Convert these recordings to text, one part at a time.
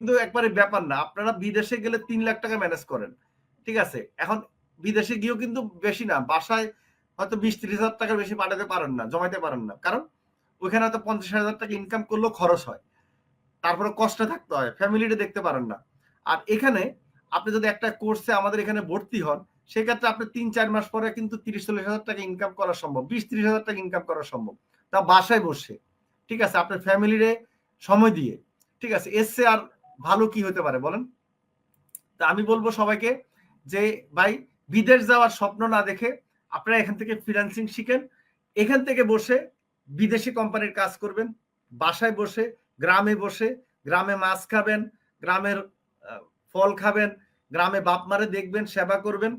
কিন্তু একবারে ব্যাপার না। আপনারা বিদেশে গেলে তিন লাখ টাকা ম্যানেজ করেন। ঠিক আছে? এখন বিদেশে গিয়েও কিন্তু বেশি না। বাসায় হয়তো বিশ ত্রিশ হাজার টাকার বেশি পাঠাতে পারেন না, জমাইতে পারেন না। কারণ ওইখানে হয়তো পঞ্চাশ হাজার টাকা ইনকাম করলেও খরচ হয়। তারপরে কষ্টে থাকতে হয়। ফ্যামিলিটা দেখতে পারেন না। আর এখানে আপনি যদি একটা কোর্সে আমাদের এখানে ভর্তি হন, সেক্ষেত্রে আপনি তিন, চার মাস পরে কিন্তু তিরিশ, চল্লিশ হাজার টাকা ইনকাম করা সম্ভব। বিশ, ত্রিশ হাজার টাকা ইনকাম করা সম্ভব। তা বাসায় বসে। ঠিক আছে? আপনার ফ্যামিলিরে সময় দিয়ে। ঠিক আছে? এসছে আর ভালো কি হতে পারে, বলেন। তা আমি বলব সবাইকে যে, ভাই, বিদেশ যাওয়ার স্বপ্ন না দেখে আপনারা এখান থেকে ফ্রিল্যান্সিং শিখেন। এখান থেকে বসে বিদেশি কোম্পানির কাজ করবেন। বাসায় বসে, গ্রামে বসে, গ্রামে মাছ খাবেন, গ্রামের ফল খাবেন, গ্রামে বাপ মারে দেখবেন, সেবা করবেন।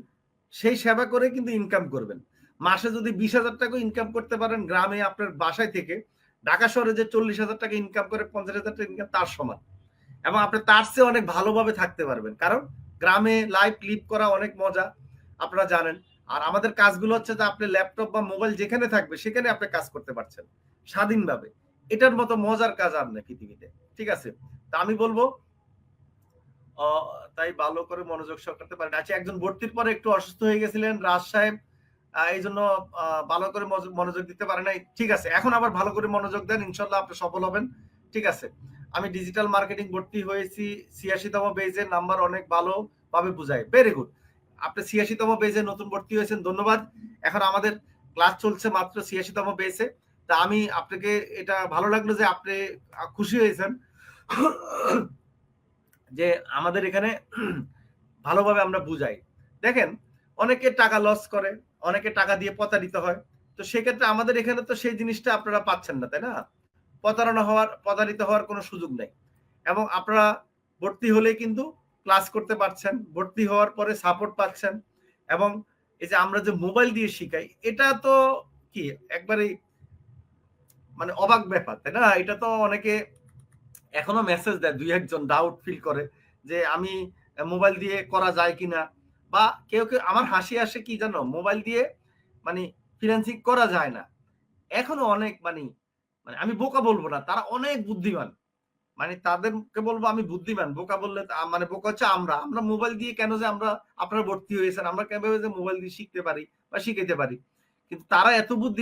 সেই সেবা করে কিন্তু ইনকাম করবেন। মাসে যদি বিশ হাজার টাকা ইনকাম করতে পারেন, গ্রামে আপনার বাসায় থেকে, ঢাকা শহরে যে চল্লিশ হাজার টাকা ইনকাম করে, পঞ্চাশ হাজার টাকা ইনকাম তার সমান। এবং আপনি তার চেয়ে অনেক ভালোভাবে থাকতে পারবেন। কারণ গ্রামে লাইভ ক্লিপ করা অনেক মজা, আপনারা জানেন। আর আমাদের কাজগুলো হচ্ছে যে আপনি ল্যাপটপ বা মোবাইল যেখানে থাকবে, সেখানে আপনি কাজ করতে পারছেন, স্বাধীনভাবে। এটার মতো মজার কাজ আর নেই পৃথিবীতে, ঠিক আছে? তা আমি বলব তাই ভালো করে মনোযোগ সহ করতে পারেন। আচ্ছা একজন ভর্তির পরে একটু অসুস্থ হয়ে গেছিলেন, রাজ সাহেব এই জন্য ভালো করে মনোযোগ দিতে পারে নাই। ঠিক আছে, এখন আবার ভালো করে মনোযোগ দেন, ইনশাল্লাহ আপনি সফল হবেন, ঠিক আছে? আমি ডিজিটাল মার্কেটিং ভর্তি হয়েছি, ছিয়াশিতম বেজের নাম্বার অনেক ভালো ভাবে বুঝায় ভেরি গুড আপনি ছিয়াশিতম বেজে নতুন ভর্তি হয়েছেন, ধন্যবাদ। এখন আমাদের ক্লাস চলছে মাত্র ছিয়াশিতম বেজে তা আমি আপনাকে এটা ভালো লাগল যে আপনি খুশি হয়েছেন যে আমাদের এখানে ভালোভাবে আমরা বুঝাই। দেখেন, অনেকে টাকা লস করে, অনেকে টাকা দিয়ে প্রতারিত হয়। তো সেক্ষেত্রে আমাদের এখানে তো সেই জিনিসটা আপনারা পাচ্ছেন না, তাই না? প্রতারণা হওয়ার, প্রতারিত হওয়ার কোনো সুযোগ নেই। এবং আপনারা ভর্তি হলে কিন্তু ক্লাস করতে পারছেন, ভর্তি হওয়ার পরে সাপোর্ট পাচ্ছেন এবং এই যে আমরা যে মোবাইল দিয়ে শিখাই, এটা তো কি একবারেই মানে অবাক ব্যাপার, তাই না? এটা তো অনেকে এখনও মেসেজ দেয়, দুই একজন ডাউট ফিল করে যে আমি মোবাইল দিয়ে করা যায় কিনা বা কেউ কেউ, আমার হাসি আসে কি জানো? মোবাইল দিয়ে মানে ফিনান্সিং করা যায় না। এখনও অনেক মানে মানে আমি বোকা বলব না, তারা অনেক বুদ্ধিমান। মানে তাদেরকে বলব আমি বুদ্ধিমান, বোকা বললে মানে বোকা হচ্ছে আমরা। আমরা মোবাইল দিয়ে কেন যে আমরা আপনারা ভর্তি হয়েছেন, আমরা কেন যে মোবাইল দিয়ে শিখতে পারি বা শিখাইতে পারি। কিন্তু তারা এত বুদ্ধি